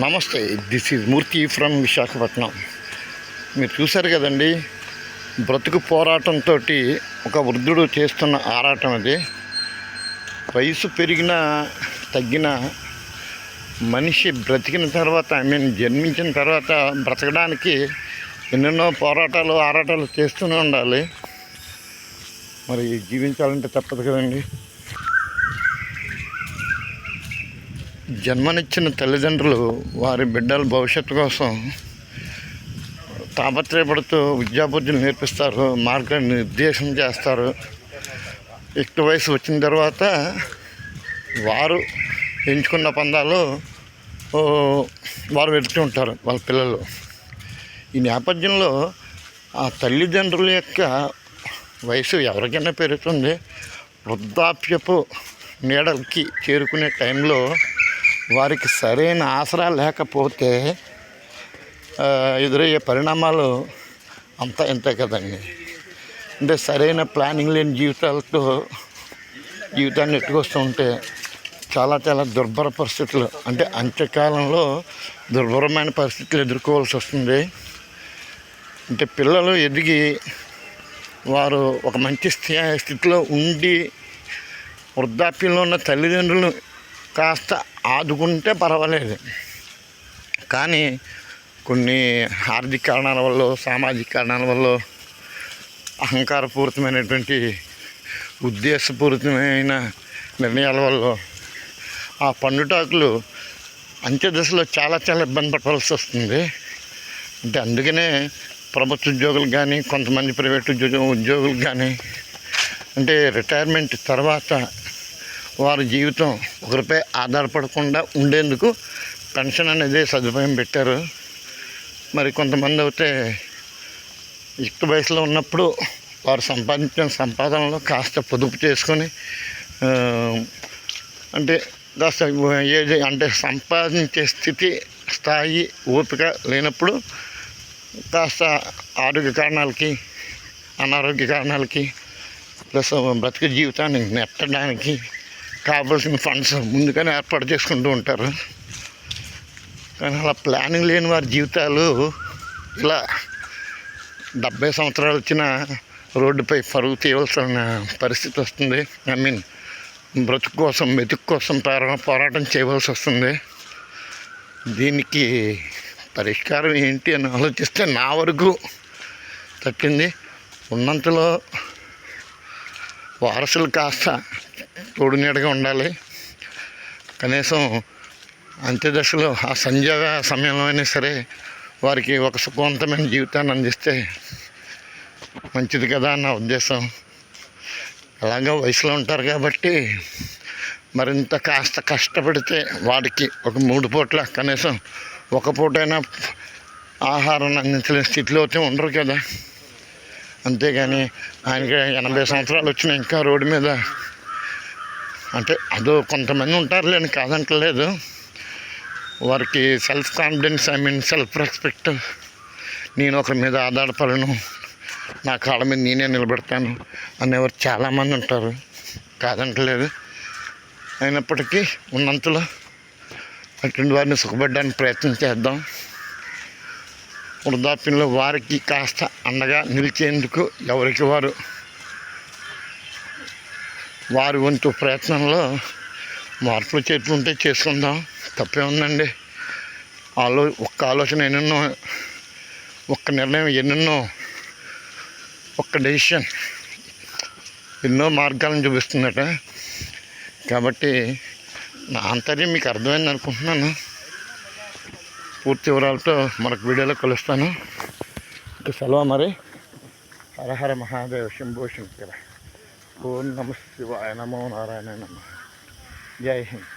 నమస్తే this is Murthy from Visakhapatnam మీరు చూశారు కదండి బ్రతుకు పోరాటంతో ఒక వృద్ధుడు చేస్తున్న ఆరాటం అది. వయసు పెరిగిన తగ్గిన మనిషి బ్రతికిన తర్వాత ఐ మీన్ జన్మించిన తర్వాత బ్రతకడానికి ఎన్నెన్నో పోరాటాలు ఆరాటాలు చేస్తూనే ఉండాలి. మరి జీవించాలంటే తప్పదు కదండి. జన్మనిచ్చిన తల్లిదండ్రులు వారి బిడ్డల భవిష్యత్తు కోసం తాపత్రయపడుతూ విద్యాబుద్ధులు నేర్పిస్తారు మార్గ నిర్దేశం చేస్తారు. యుక్త వయసు వచ్చిన తర్వాత వారు ఎంచుకున్న పందాలు వారు వెళ్తూ ఉంటారు వాళ్ళ పిల్లలు. ఈ నేపథ్యంలో ఆ తల్లిదండ్రుల యొక్క వయసు ఎవరికైనా పెరుగుతుంది. వృద్ధాప్యపు నీడలకి చేరుకునే టైంలో వారికి సరైన ఆసరా లేకపోతే ఎదురయ్యే పరిణామాలు అంతా ఇంతే కదండి. అంటే సరైన ప్లానింగ్ లేని జీవితాలతో జీవితాన్ని ఎట్టుకొస్తూ ఉంటే చాలా చాలా దుర్భర పరిస్థితులు అంటే అంత్యకాలంలో దుర్భరమైన పరిస్థితులు ఎదుర్కోవాల్సి వస్తుంది. అంటే పిల్లలు ఎదిగి వారు ఒక మంచి స్థితిలో ఉండి వృద్ధాప్యంలో ఉన్న తల్లిదండ్రులు కాస్త ఆదుకుంటే పర్వాలేదు. కానీ కొన్ని ఆర్థిక కారణాల వల్ల సామాజిక కారణాల వల్ల అహంకారపూరితమైనటువంటి ఉద్దేశపూరితమైన నిర్ణయాల వల్ల ఆ పండుటాకులు అంత్య దశలో చాలా చాలా ఇబ్బంది పడవలసి వస్తుంది. అంటే అందుకనే ప్రభుత్వ ఉద్యోగులు కానీ కొంతమంది ప్రైవేట్ ఉద్యోగ ఉద్యోగులు కానీ అంటే రిటైర్మెంట్ తర్వాత వారి జీవితం ఒకరిపై ఆధారపడకుండా ఉండేందుకు పెన్షన్ అనేది సదుపాయం పెట్టారు. మరి కొంతమంది అయితే యుక్త వయసులో ఉన్నప్పుడు వారు సంపాదించిన సంపాదనలో కాస్త పొదుపు చేసుకొని అంటే కాస్త ఏది అంటే సంపాదించే స్థితి స్థాయి ఓపిక లేనప్పుడు కాస్త ఆరోగ్య కారణాలకి అనారోగ్య కారణాలకి ప్లస్ బ్రతిక జీవితాన్ని నెట్టడానికి కావాల్సిన ఫండ్స్ ముందుగానే ఏర్పాటు చేసుకుంటూ ఉంటారు. కానీ అలా ప్లానింగ్ లేని వారి జీవితాలు ఇలా డెబ్బై సంవత్సరాలు వచ్చిన రోడ్డుపై పరుగు తీయవలసిన పరిస్థితి వస్తుంది. ఐ మీన్ బ్రతుకు కోసం మెతుకు కోసం పోరా- పోరాటం చేయవలసి వస్తుంది. దీనికి పరిష్కారం ఏంటి అని ఆలోచిస్తే నా వరకు తట్టింది. ఉన్నంతలో వారసులు కాస్త తోడు నీడగా ఉండాలి. కనీసం అంత్యదశలో ఆ సంధ్య సమయంలో అయినా సరే వారికి ఒక సుఖవంతమైన జీవితాన్ని అందిస్తే మంచిది కదా అన్న ఉద్దేశం. అలాగా వయసులో ఉంటారు కాబట్టి మరింత కాస్త కష్టపడితే వాడికి ఒక మూడు పూట్ల కనీసం ఒక పూటైనా ఆహారం అందించలేని స్థితిలో అయితే ఉండరు కదా. అంతేగాని ఆయనకి ఎనభై సంవత్సరాలు వచ్చిన ఇంకా రోడ్డు మీద అంటే అదో కొంతమంది ఉంటారులేని కాదంటలేదు. వారికి self confidence I mean self respect నేను ఒకరి మీద ఆధారపడను నా కాళ్ళ మీద నేనే నిలబెడతాను అనేవారు చాలామంది ఉంటారు కాదంటలేదు. అయినప్పటికీ ఉన్నంతలో అటువంటి వారిని సుఖపడడానికి ప్రయత్నం చేద్దాం. వృద్ధాప్యంలో వారికి కాస్త అండగా నిలిచేందుకు ఎవరికి వారు వారి వంతు ప్రయత్నంలో మార్పులు చేస్తుంటే చేసుకుందాం. తప్పే ఉందండి. ఆలో ఒక్క ఆలోచన ఎన్నెన్నో ఒక్క నిర్ణయం ఎన్నెన్నో ఒక్క డెసిషన్ ఎన్నో మార్గాలను చూపిస్తుందట. కాబట్టి నా ఆంతర్యం మీకు అర్థమైంది అనుకుంటున్నాను. పూర్తి వివరాలతో మరొక వీడియోలో కలుస్తాను. సెలవు మరి. హరహర మహాదేవ శంభూ శంకర. ఓం నమ శివాయ నమో నారాయణ నమ. జై హింద్.